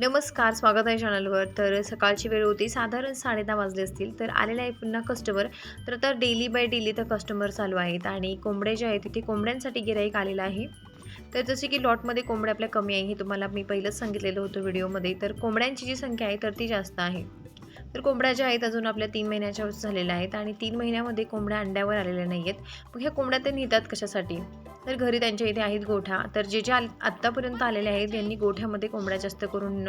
नमस्कार स्वागत आहे चॅनलवर. तर सकाळची वेळ होती साधारण साडेदहा वाजले असतील तर आलेले आहे पुन्हा कस्टमर तर आता डेली बाय डेली तर कस्टमर चालू आहेत आणि कोंबडे जे आहेत तिथे कोंबड्यांसाठी गिराईक आलेलं आहे. तर जसे की लॉटमध्ये कोंबड्या आपल्या कमी आहे हे तुम्हाला मी पहिलंच सांगितलेलं होतं व्हिडिओमध्ये तर कोंबड्यांची जी संख्या आहे तर ती जास्त आहे. तर कोंबड्या ज्या आहेत अजून आपल्या तीन महिन्याच्या झालेल्या आहेत आणि तीन महिन्यामध्ये कोंबड्या अंड्यावर आलेल्या नाही आहेत मग ह्या कोंबड्या ते नेतात कशासाठी? तर घरी त्यांच्या इथे आहेत गोठा. तर जे जे आत्तापर्यंत आलेले आहेत यांनी गोठ्यामध्ये कोंबड्या जास्त करून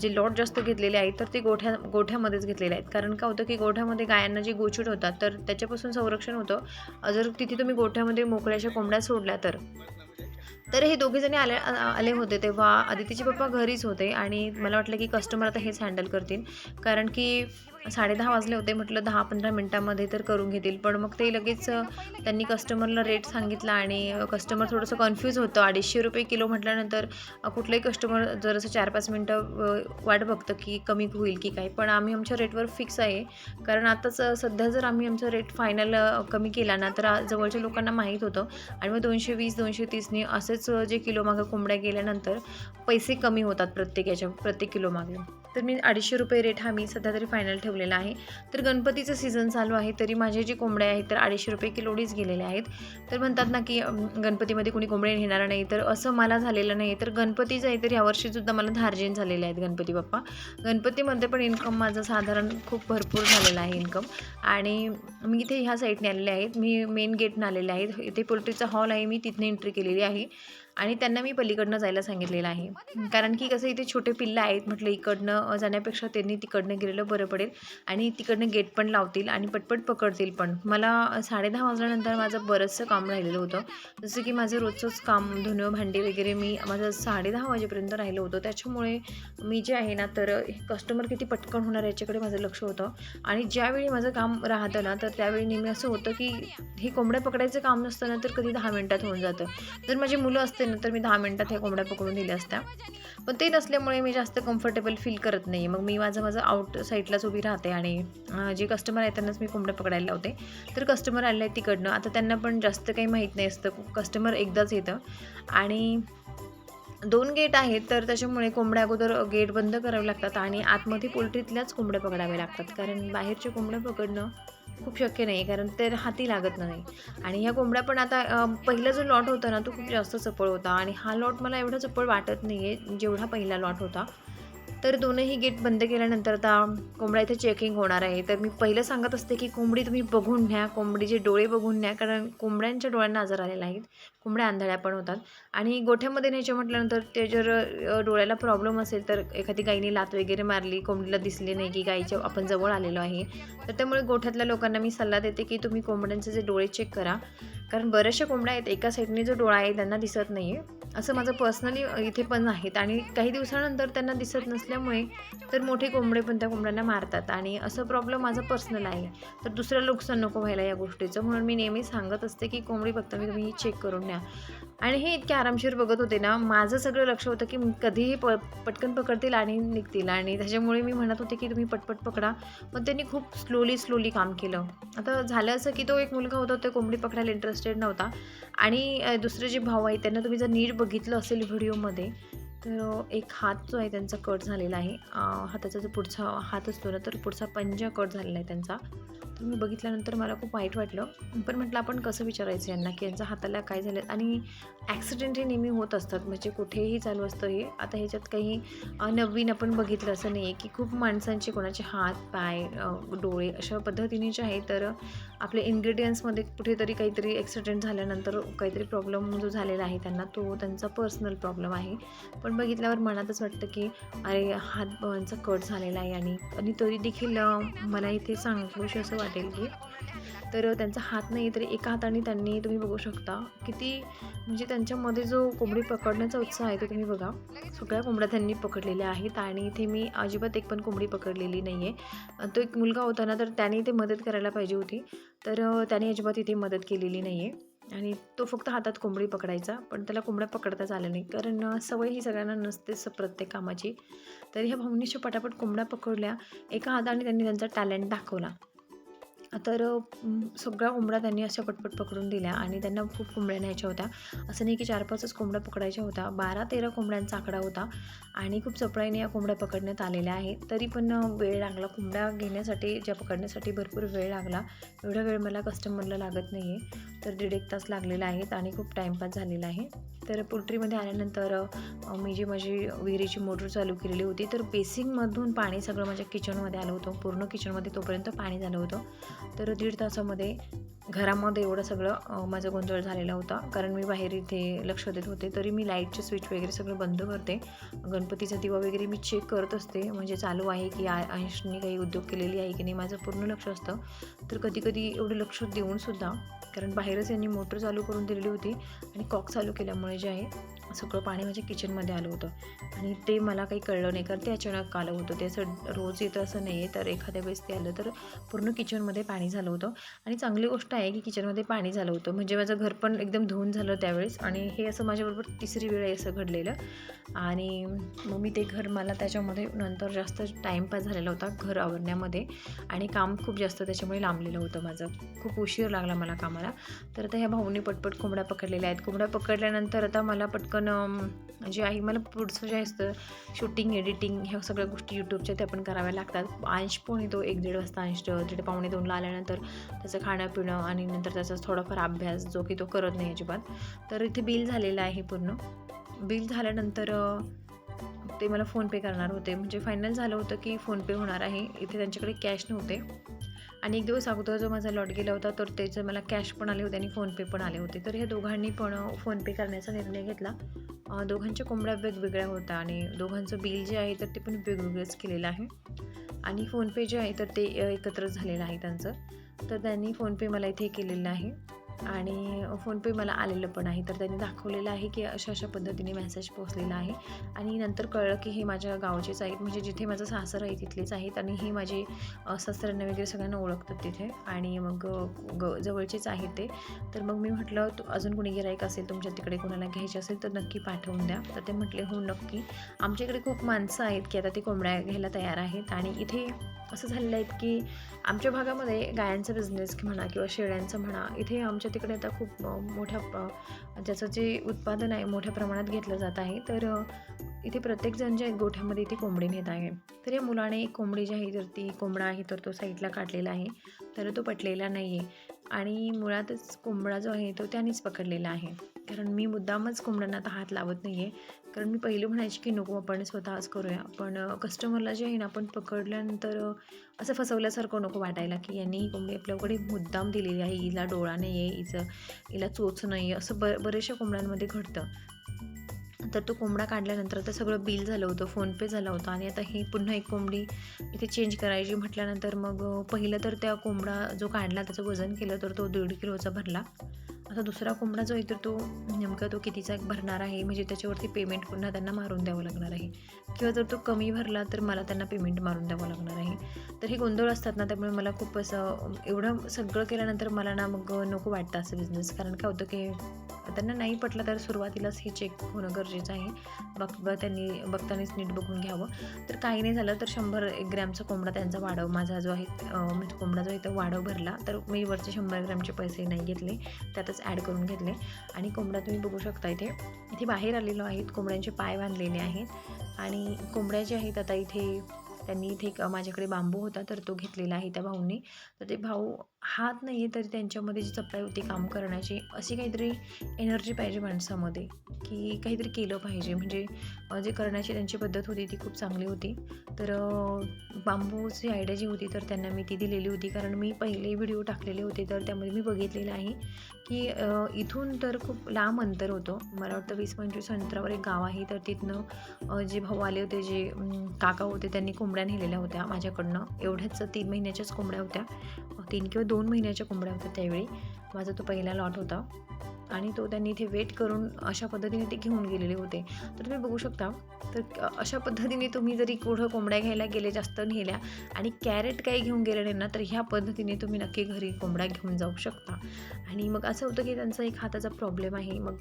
जे लॉट जास्त घेतलेले आहेत तर ते गोठ्या गोठ्यामध्येच घेतलेले आहेत. कारण का होतं की गोठ्यामध्ये गायांना जे गोचूट होतात तर त्याच्यापासून संरक्षण होतं. जर तिथे तुम्ही गोठ्यामध्ये मोकळ्याच्या कोंबड्या सोडल्या तर? तर हे दोघेजणी आले आ- आले होते तेव्हा आदितीचे पप्पा घरीच होते आणि मला वाटलं की कस्टमर आता हेच हँडल करतील. कारण की साडेदहा वाजले होते म्हटलं दहा पंधरा मिनटामध्ये तर करून घेतील. पण मग ते लगेच त्यांनी कस्टमरला रेट सांगितला आणि कस्टमर थोडंसं कन्फ्यूज होतं. अडीचशे रुपये किलो म्हटल्यानंतर अ, कुठलंही कस्टमर जर असं चार पाच मिनटं वाट बघतं की कमी होईल की काय. पण आम्ही आमच्या रेटवर फिक्स आहे. कारण आताच सध्या जर आम्ही आमचा रेट फायनल कमी केला ना तर जवळच्या लोकांना माहीत होतं. आणि मग दोनशे वीस दोनशे तीसने असेच जे किलो मागं कोंबड्या गेल्यानंतर पैसे कमी होतात प्रत्येक याच्या प्रत्येक किलो मागे. तर मी अडीचशे रुपये रेट हा मी सध्या तरी फायनल ठेवलेला आहे. तर गणपतीचं सीझन चालू आहे तरी माझे जे कोंबड्या आहेत तर अडीचशे रुपये किलोडीच गेलेले आहेत. तर म्हणतात ना की गणपतीमध्ये कोणी कोंबडे नेणार नाही तर असं मला झालेलं नाही. तर गणपतीचं आहे तर यावर्षीसुद्धा मला धार्जिन झालेले आहेत गणपती बाप्पा. गणपतीमध्ये पण इन्कम माझं साधारण खूप भरपूर झालेलं आहे इन्कम आणि मी इथे ह्या साईडने आलेले आहेत. मी मेन गेटने आलेले आहेत. इथे पोल्ट्रीचा हॉल आहे. मी तिथनं एंट्री केलेली आहे. आणि त्यांना मी पलीकडनं जायला सांगितलेलं आहे. कारण की कसं इथे छोटे पिल्लं आहेत म्हटलं इकडनं जाण्यापेक्षा त्यांनी तिकडनं गेलेलं बरं पडेल. आणि तिकडनं गेट पण लावतील आणि पटपट पकडतील पण. मला साडेदहा वाजल्यानंतर माझं बरंचसं काम राहिलेलं होतं. जसं की माझं रोजचंच काम धुणं भांडी वगैरे मी माझं साडेदहा वाजेपर्यंत राहिलं होतं. त्याच्यामुळे मी जे आहे ना तर कस्टमर किती पटकन होणार याच्याकडे माझं लक्ष होतं. आणि ज्यावेळी माझं काम राहतं ना तर त्यावेळी नेहमी असं होतं की हे कोंबड्या पकडायचं काम नसतं ना तर कधी दहा मिनटात होऊन जातं. जर माझी मुलं असते ना तर मी दहा मिनटात ह्या कोंबड्या पकडून दिल्या असत्या. पण ते नसल्यामुळे मी जास्त कम्फर्टेबल फील करत नाही मग मी माझं माझं आउट साईडलाच उभी राहते आणि जे कस्टमर आहेत त्यांनाच मी कोंबड्या पकडायला लावते. तर कस्टमर आले आहेत तिकडनं. आता त्यांना पण जास्त काही माहीत नाही असतं. कस्टमर एकदाच येतं. आणि दोन गेट आहेत तर त्याच्यामुळे कोंबड्या अगोदर गेट बंद करावे लागतात आणि आतमध्ये पोल्ट्रीतल्याच कोंबड्या पकडाव्या लागतात. कारण बाहेरचे कोंबड्या पकडणं खूप शक्य नाही कारण ते हाती लागत नाही. आणि ह्या कोंबड्या पण आता पहिला जो लॉट होता ना तो खूप जास्त चपळ होता. आणि हा लॉट मला एवढा चपळ वाटत नाही आहे जेवढा पहिला लॉट होता. तर दोनही गेट बंद केल्यानंतर आता कोंबड्या इथे चेकिंग होणार आहे. तर मी पहिलं सांगत असते की कोंबडी तुम्ही बघून न्या कोंबडीचे डोळे बघून न्या कारण कोंबड्यांच्या डोळ्यांना आजार आलेला आहेत. कोंबड्या आंधळ्या पण होतात. आणि गोठ्यामध्ये न्यायच्या म्हटल्यानंतर ते जर डोळ्याला प्रॉब्लेम असेल तर एखादी गाईने लात वगैरे मारली कोंबडीला दिसली नाही की गाईच्या आपण जवळ आलेलो आहे. तर त्यामुळे गोठ्यातल्या लोकांना मी सल्ला देते की तुम्ही कोंबड्यांचे जे डोळे चेक करा. कारण बऱ्याचशा कोंबड्या आहेत एका साईडने जो डोळा आहे त्यांना दिसत नाही आहे असं माझं पर्सनली इथे पण आहेत आणि काही दिवसानंतर त्यांना दिसत नसल्यामुळे तर मोठे कोंबडे पण त्या कोंबड्यांना मारतात. आणि असं प्रॉब्लेम माझा पर्सनल आहे. तर दुसरं नुकसान नको व्हायला या गोष्टीचं. म्हणून मी नेहमी सांगत असते की कोंबडी बघताना तुम्ही चेक करून न्या. आणि हे इतके आरामशीर बघत होते ना माझं सगळं लक्ष होतं की कधीही प पटकन पकडतील आणि निघतील. आणि त्याच्यामुळे मी म्हणत होते की तुम्ही पटपट पकडा. पण त्यांनी खूप स्लोली स्लोली काम केलं. आता झालं असं की तो एक मुलगा होता तो कोंबडी पकडायला इंटरेस्टेड नव्हता. आणि दुसरे जे भाऊ आहेत त्यांना तुम्ही जर नीट बघितलं असेल व्हिडिओमध्ये तर एक हात जो आहे त्यांचा कट झालेला आहे. हाताचा जो पुढचा हात असतो ना तर पुढचा पंजा कट झालेला आहे त्यांचा. मी बघितल्यानंतर मला खूप वाईट वाटलं. पण म्हटलं आपण कसं विचारायचं यांना की यांच्या हाताला काय झालं आणि ॲक्सिडेंट हे नेहमी होत असतात. म्हणजे कुठेही चालू असतं हे. आता ह्याच्यात काही नवीन आपण बघितलं असं नाही आहे की खूप माणसांचे कोणाचे हात पाय डोळे अशा पद्धतीने जे आहे तर आपल्या इन्ग्रेडियंट्समध्ये कुठेतरी काहीतरी ॲक्सिडेंट झाल्यानंतर काहीतरी प्रॉब्लेम जो झालेला आहे त्यांना तो त्यांचा पर्सनल प्रॉब्लेम आहे. पण बघितल्यावर मनातच वाटतं की अरे हात यांचा कट झालेला आहे आणि आणि तरी देखील मला इथे सांगूशी असं वाटतं. वाटेल की तर त्यांचा हात नाही तरी एका हाताने त्यांनी तुम्ही बघू शकता. किती म्हणजे त्यांच्यामध्ये जो कोंबडी पकडण्याचा उत्साह आहे तो तुम्ही बघा. सगळ्या कोंबड्या त्यांनी पकडलेल्या आहेत आणि इथे मी अजिबात एक पण कोंबडी पकडलेली नाही आहे तो एक मुलगा होता ना तर त्याने इथे मदत करायला पाहिजे होती. तर त्याने अजिबात इथे मदत केलेली नाही आहे आणि तो फक्त हातात कोंबडी पकडायचा पण त्याला कोंबड्या पकडताच आल्या नाही कारण सवय ही सगळ्यांना नसतेच प्रत्येक कामाची. तर ह्या भावनीच्या पटापट कोंबड्या पकडल्या. एका हाताने त्यांनी त्यांचा टॅलेंट दाखवला. तर सगळ्या कोंबड्या त्यांनी अशा पटपट पकडून दिल्या आणि त्यांना खूप कोंबड्या न्यायच्या होत्या. असं नाही की चार पाचच कोंबड्या पकडायच्या होत्या. बारा तेरा कोंबड्यांचा आकडा होता आणि खूप चपळाईने या कोंबड्या पकडण्यात आलेल्या आहेत. तरी पण वेळ लागला. कोंबड्या घेण्यासाठी ज्या पकडण्यासाठी भरपूर वेळ लागला एवढा वेळ मला कस्टमरला लागत नाही आहे तर दीड एक तास लागलेला आहेत आणि खूप टाईमपास झालेला आहे. तर पोल्ट्रीमध्ये आल्यानंतर मी जी माझी विहिरीची मोटर चालू केलेली होती तर बेसिंगमधून पाणी सगळं माझ्या किचनमध्ये आलं होतं. पूर्ण किचनमध्ये तोपर्यंत पाणी झालं होतं. तर दीड तासामध्ये घरामध्ये एवढं सगळं माझा गोंधळ झालेला होता. कारण मी बाहेर इथे लक्ष देत होते तरी मी लाईटचे स्विच वगैरे सगळं बंद करते. गणपतीचा दिवा वगैरे मी चेक करत असते. म्हणजे चालू आहे की आ अंशनी काही उद्योग केलेली आहे की नाही माझं पूर्ण लक्ष असतं. तर कधी कधी एवढं लक्ष देऊनसुद्धा कारण बाहेरच यांनी मोटर चालू करून दिलेली होती आणि कॉक चालू केल्यामुळे जे आहे सगळं पाणी माझ्या किचनमध्ये आलं होतं. आणि ते मला काही कळलं नाही कारण ते अचानक आलं होतं. ते असं रोज येतं असं नाही आहे तर एखाद्या वेळेस ते आलं तर पूर्ण किचनमध्ये पाणी झालं होतं. आणि चांगली गोष्ट आहे की किचनमध्ये पाणी झालं होतं. म्हणजे माझं घर पण एकदम धुवून झालं त्यावेळेस आणि हे असं माझ्याबरोबर तिसरी वेळ आहे असं घडलेलं. आणि मग मी ते घर मला त्याच्यामध्ये नंतर जास्त टाईमपास झालेला होता घर आवरण्यामध्ये. आणि काम खूप जास्त त्याच्यामुळे लांबलेलं होतं माझं. खूप उशीर लागला मला कामाला. तर आता ह्या भाऊने पटपट कोंबड्या पकडलेल्या आहेत. कोंबड्या पकडल्यानंतर आता मला पटकन आपण जे आहे मला पुढचं जे असतं शूटिंग एडिटिंग ह्या सगळ्या गोष्टी यूट्यूबच्या त्या पण कराव्या लागतात. अंश पण येतो एक दीड वाजता अंश दीड पावणे दोनला आल्यानंतर त्याचं खाणं पिणं आणि नंतर त्याचा थोडाफार अभ्यास जो की तो करत नाही अजिबात. तर इथे बिल झालेलं आहे पूर्ण. बिल झाल्यानंतर ते मला फोनपे करणार होते. म्हणजे फायनल झालं होतं की फोनपे होणार आहे. इथे त्यांच्याकडे कॅश नव्हते. आणि एक दिवस अगोदर जो माझा लॉट गेला होता तर त्याचं मला कॅश पण आले होते आणि फोनपे पण आले होते. तर ह्या दोघांनी पण फोनपे करण्याचा निर्णय घेतला. दोघांच्या कोंबड्या वेगवेगळ्या होत्या आणि दोघांचं बिल जे आहे तर ते पण वेगवेगळंच केलेलं आहे. आणि फोनपे जे आहे तर ते एकत्र एकत्रच झालेलं आहे त्यांचं. तर त्यांनी फोनपे मला इथे केलेलं आहे. आणि फोनपे मला आलेलं पण आहे. तर त्यांनी दाखवलेलं आहे की अशा अशा पद्धतीने मेसेज पोचलेला आहे. आणि नंतर कळलं की हे माझ्या गावचेच आहेत. म्हणजे जिथे माझं सासर आहे तिथलेच आहेत आणि हे माझे अ, सासऱ्यांना वगैरे सगळ्यांना ओळखतात तिथे. आणि मग ग जवळचेच आहेत ते. तर मग मी म्हटलं अजून कोणी गिरायक असेल तुमच्या तिकडे कोणाला घ्यायचे असेल तर नक्की पाठवून द्या. तर ते म्हटले हो नक्की. आमच्याकडे खूप माणसं आहेत की आता ते कोंबड्या घ्यायला तयार आहेत. आणि इथे असं झालेलं आहे की आमच्या भागामध्ये गायांचा बिझनेस म्हणा किंवा शेळ्यांचं म्हणा इथे आमच्या तिकडे आता खूप मोठ्या ज्याचं जे उत्पादन आहे मोठ्या प्रमाणात घेतलं जात आहे. तर इथे प्रत्येकजण जे गोठ्यामध्ये इथे कोंबडी नेत आहे. तर या मुलाने एक कोंबडी जी आहे तर ती कोंबडा आहे तर तो साईडला काढलेला आहे. तर तो पटलेला नाही आहे आणि मुळातच कोंबडा जो आहे तो त्यानेच पकडलेला आहे. कारण मी मुद्दामच कोंबड्यांना आता हात लावत नाही आहे कारण मी पहिलं म्हणायची की नको आपण स्वतःच करूया. पण कस्टमरला जे आहे ना आपण पकडल्यानंतर असं फसवल्यासारखं नको वाटायला की यांनी ही कोंबडी आपल्याकडे मुद्दाम दिलेली आहे. हिला डोळा नाही आहे हिचं हिला चोच नाही आहे असं ब बऱ्याचशा कोंबड्यांमध्ये घडतं. तर तो कोंबडा काढल्यानंतर आता सगळं बिल झालं होतं फोनपे झाला होता आणि आता ही पुन्हा एक कोंबडी इथे चेंज करायची म्हटल्यानंतर मग पहिलं तर त्या कोंबडा जो काढला त्याचं वजन केलं तर तो दीड किलोचा भरला. आता दुसरा कोंबडा जो आहे तर तो नेमका तो कितीचा भरणार आहे? म्हणजे त्याच्यावरती पेमेंट पुन्हा त्यांना मारून द्यावं लागणार आहे. किंवा जर तो कमी भरला तर मला त्यांना पेमेंट मारून द्यावं लागणार आहे. तर हे गोंधळ असतात ना त्यामुळे मला खूप असं एवढं सगळं केल्यानंतर मला ना मग नको वाटतं असं बिझनेस कारण काय होतं की त्यांना नाही पटलं तर सुरुवातीलाच हे चेक होणं गरजेचं आहे. बघ त्यांनी बघतानीच नीट बघून घ्यावं. तर काही नाही झालं तर शंभर एक ग्रॅमचा कोंबडा त्यांचा वाढव. माझा जो आहे म्हणजे कोंबडा जो आहे तो वाढव भरला. तर मी वरचे शंभर ग्रॅमचे पैसे नाही घेतले. त्यातच ॲड करून घेतले. आणि कोंबडा तुम्ही बघू शकता इथे. इथे बाहेर आलेलो आहेत. कोंबड्यांचे पाय बांधलेले आहेत. आणि कोंबड्या जे आहेत आता इथे त्यांनी इथे माझ्याकडे बांबू होता तर तो घेतलेला आहे त्या भाऊंनी. तर ते भाऊ हात नाही आहे तरी त्यांच्यामध्ये जी चपळाई होती काम करण्याची अशी काहीतरी एनर्जी पाहिजे माणसामध्ये की काहीतरी केलं पाहिजे. म्हणजे जे करण्याची त्यांची पद्धत होती ती खूप चांगली होती. तर बांबूची आयडिया जी होती तर त्यांना मी ती दिलेली होती. कारण मी पहिले व्हिडिओ टाकलेले होते तर त्यामध्ये मी बघितलेलं आहे की इथून तर खूप लांब अंतर होतं. मला वाटतं वीस पंचवीस अंतरावर एक गाव आहे तर तिथनं जे भाऊ आले होते जे काका होते त्यांनी कोंबड्या नेलेल्या होत्या माझ्याकडनं. एवढ्याच तीन महिन्याच्याच कोंबड्या होत्या. तीन किंवा दोन महिन्याच्या कोंबड्या होत्या त्यावेळी. माझा तो पहिला लॉट होता. आणि तो त्यांनी इथे वेट करून अशा पद्धतीने ते घेऊन गेलेले होते. तर तुम्ही बघू शकता तर अशा पद्धतीने तुम्ही जरी कुठं कोंबड्या घ्यायला गेले जास्त नेल्या आणि कॅरेट काही घेऊन गेले नाही ना तर ह्या पद्धतीने तुम्ही नक्की घरी कोंबड्या घेऊन जाऊ शकता. आणि मग असं होतं की त्यांचा एक हाताचा प्रॉब्लेम आहे. मग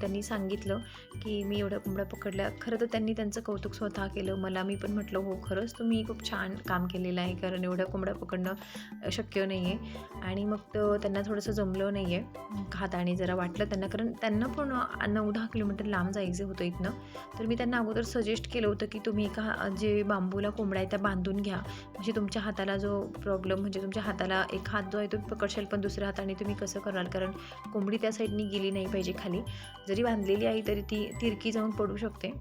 त्यांनी सांगितलं की मी एवढ्या कोंबड्या पकडल्या. खरं तर त्यांनी त्यांचं कौतुक स्वतः केलं. मला मी पण म्हटलं हो खरंच तुम्ही खूप छान काम केलेलं आहे. कारण एवढ्या कोंबड्या पकडणं शक्य नाही आहे आणि मग त्यांना थोडंसं जमलं नाही आहे हाताने जरा वाटलं त्यांना कारण त्यांना पण नऊ दहा किलोमीटर लांब जायचं होतं इथनं. तर मी त्यांना अगोदर सजेस्ट केलं होतं की तुम्ही एका जे बांबूला कोंबड्या आहे त्या बांधून घ्या. म्हणजे तुमच्या हाताला जो प्रॉब्लेम म्हणजे तुमच्या हाताला एक हात जो आहे तो पकडशाल पण दुसऱ्या हाताने तुम्ही कसं कराल? कारण कोंबडी त्या साईडनी गेली नाही पाहिजे खाली. जरी बांधलेली आहे तरी ती तिरकी जाऊन पडू शकते.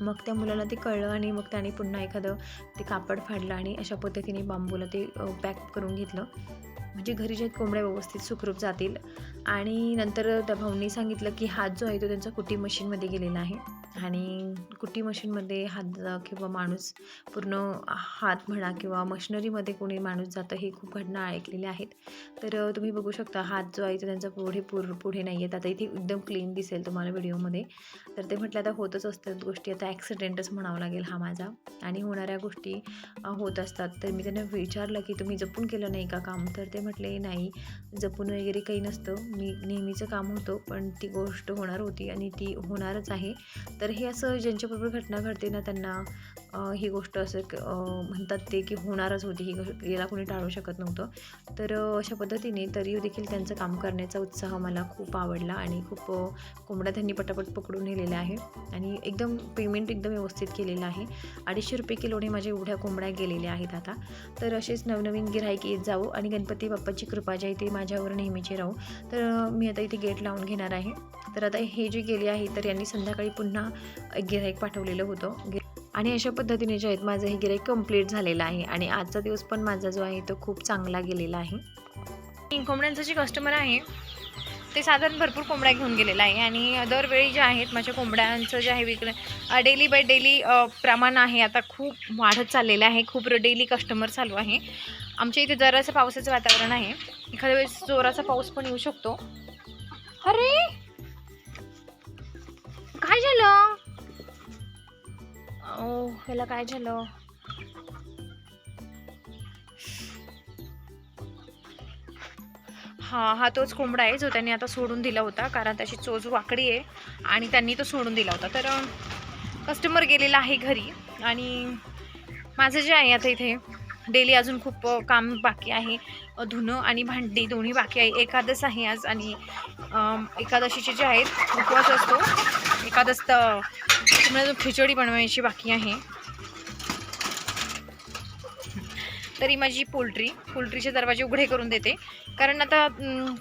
मग त्या मुलाला ते कळलं आणि मग त्याने पुन्हा एखादं ते कापड फाडलं आणि अशा पद्धतीने बांबूला ते पॅक करून घेतलं. म्हणजे घरी जे कोंबड्या व्यवस्थित सुखरूप जातील. आणि नंतर त्या भाऊंनी सांगितलं की हात जो आहे तो त्यांचा कुटी मशीनमध्ये गेलेला आहे. आणि कुटी मशीनमध्ये हात किंवा माणूस पूर्ण हात म्हणा किंवा मशिनरीमध्ये कोणी माणूस जातं हे खूप घटना ऐकलेल्या आहेत. तर तुम्ही बघू शकता हात जो आहे तो त्यांचा पुढे पुर पुढे नाही आहेत आता इथे एकदम क्लीन दिसेल तुम्हाला व्हिडिओमध्ये. तर ते म्हटलं आता होतच असतात गोष्टी. आता ॲक्सिडेंटच म्हणावं लागेल हा माझा. आणि होणाऱ्या गोष्टी होत असतात. तर मी त्यांना विचारलं की तुम्ही जपून केलं नाही का काम? तर ते म्हटले नाही. जपून वगैरे काही नसतं. मी नेहमीचं काम होतं पण ती गोष्ट होणार होती आणि ती होणारच आहे. तर तर हे असं ज्यांच्याबरोबर घटना घडते ना त्यांना ही गोष्ट असं म्हणतात ते की होणारच होती ही याला कोणी टाळू शकत नव्हतं. तर अशा पद्धतीने तरी देखील त्यांचं काम करण्याचा उत्साह मला खूप आवडला आणि खूप कोंबड्या त्यांनी पटापट पकडून नेलेल्या आहे आणि एकदम पेमेंट एकदम व्यवस्थित केलेलं आहे. अडीचशे रुपये किलोने माझ्या एवढ्या कोंबड्या गेलेल्या आहेत आता. तर असेच नवनवीन गिराईक येत जाऊ आणि गणपती बाप्पाची कृपा जी आहे ती माझ्यावर नेहमीची राहू. तर मी आता इथे गेट लावून घेणार आहे. तर आता हे जे गेले आहे तर यांनी संध्याकाळी पुन्हा एक गिराईक पाठवलेलं होतं. आणि अशा पद्धतीने जे आहेत माझं हे गिराईक कंप्लीट झालेलं आहे. आणि आजचा दिवस पण माझा जो आहे तो खूप चांगला गेलेला आहे. कोंबड्यांचं जे कस्टमर आहे ते साधारण भरपूर कोंबड्या घेऊन गेलेलं आहे. आणि दरवेळी जे आहेत माझ्या कोंबड्यांचं जे आहे विकणं डेली बाय डेली प्रमाण आहे. आता खूप वाढत चाललेलं आहे. खूप डेली कस्टमर चालू आहे. आमच्या इथे जरासं पावसाचं वातावरण आहे. एखाद्या वेळेस जोराचा पाऊस पण येऊ शकतो. अरे! काय झालं? ओ ह्याला काय झालं? हा हा तोच कोंबडा आहे जो त्यांनी आता सोडून दिला होता कारण त्याची चोच वाकडी आहे आणि त्यांनी तो सोडून दिला होता. तर कस्टमर गेलेला आहे घरी आणि माझं जे आहे आता इथे डेली अजून खूप काम बाकी आहे. धुणं आणि भांडी दोन्ही बाकी आहे. एकादश आहे आज आणि एकादशीचे जे आहेत उपवास असतो. एकादश तर खिचडी बनवायची बाकी आहे. तरी माझी पोल्ट्री पोल्ट्रीचे दरवाजे उघडे करून देते. कारण आता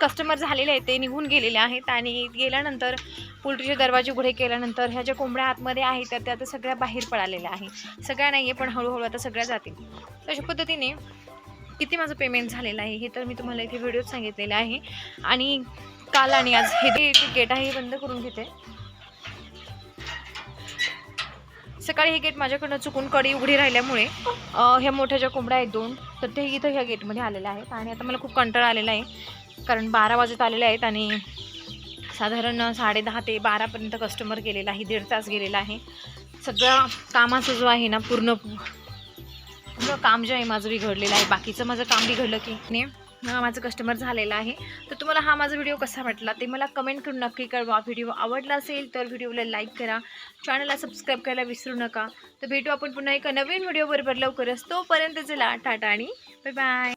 कस्टमर झालेले आहेत ते निघून गेलेले आहेत आणि गेल्यानंतर पोल्ट्रीचे दरवाजे उघडे केल्यानंतर ह्या ज्या कोंबड्या आतमध्ये आहेत तर त्या आता सगळ्या बाहेर पडालेल्या आहे सगळ्या नाही आहे पण हळूहळू आता सगळ्या जातील. अशा पद्धतीने किती माझं पेमेंट झालेलं आहे हे तर मी तुम्हाला इथे व्हिडिओत सांगितलेलं आहे. आणि काल आणि आज हे गेट आहे हे बंद करून घेते. सकाळी हे गेट माझ्याकडनं चुकून कडी उघडी राहिल्यामुळे ह्या मोठ्या ज्या कोंबड्या आहेत दोन तर ते इथं ह्या गेटमध्ये आलेल्या आहेत. आणि आता मला खूप कंटाळा आलेला आहे कारण बारा वाजत आलेले आहेत आणि साधारण साडे दहा ते बारापर्यंत कस्टमर गेलेला आहे दीड तास गेलेला आहे. सगळ्या कामाचं जो आहे ना पूर्ण पूर्ण काम जे आहे माझं बिघडलेलं आहे. बाकीचं माझं काम बिघडलं की माझं कस्टमर झालेलं आहे. तर तुम्हाला हा माझा व्हिडिओ कसा वाटला ते मला कमेंट करून नक्की कळवा. व्हिडिओ आवडला असेल तर व्हिडिओला लाईक करा. चॅनलला सबस्क्राईब करायला विसरू नका. तर भेटू आपण पुन्हा एका नवीन व्हिडिओबरोबर लवकरच. तोपर्यंत चला टाटा आणि बाय बाय